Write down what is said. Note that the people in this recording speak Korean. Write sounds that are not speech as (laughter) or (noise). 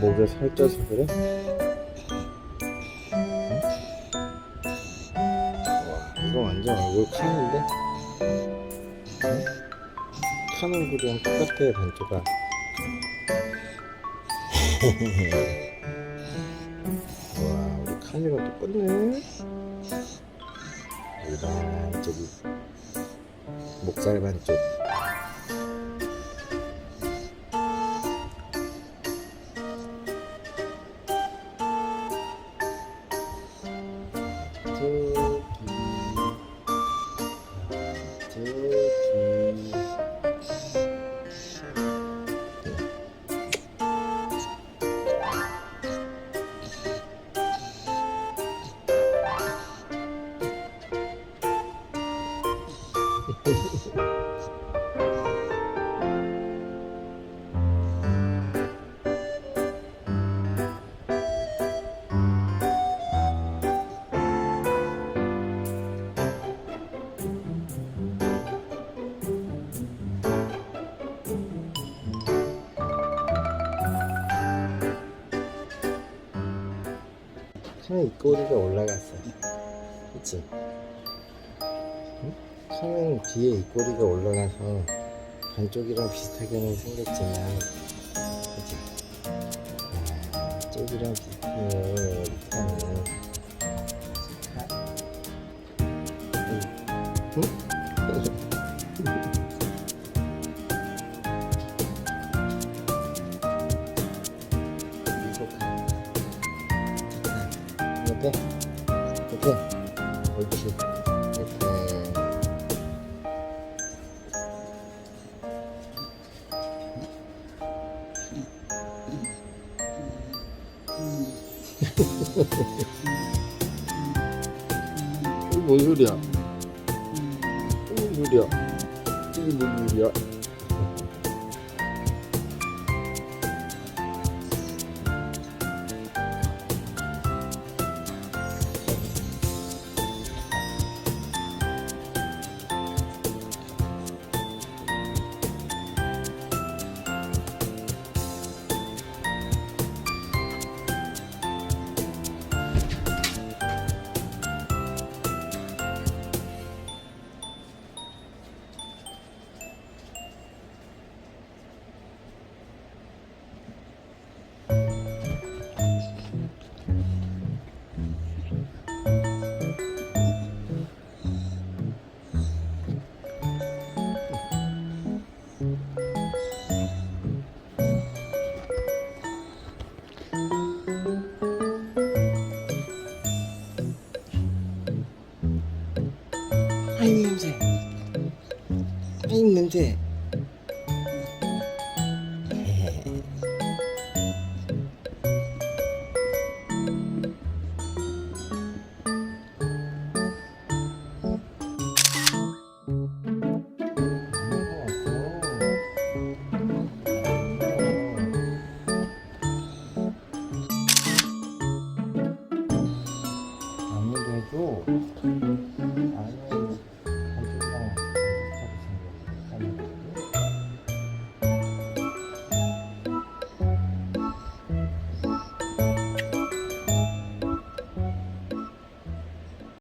목에 살쪄서 그래? 응? 와 이거 완전 얼굴 칸인데? 응? 칸 얼굴이랑 똑같아 반쪽아 (laughs) 와 우리 칸이랑 똑같네 여기다 저기 목살 반쪽 (laughs) 칸 입꼬리가 올라갔어 그치? 응? 칸은 뒤에 입꼬리가 올라가서 반쪽이랑 비슷하게는 생겼지만 그치? 아, 쪽이랑 비슷해 우리 칸은 응? 이렇게 이렇게 옳지 이게 뭔 소리야? 이게 뭔 소리야? 이게 뭔 소리야? 아잉 냄새 아잉 냄새? 아무래도 아니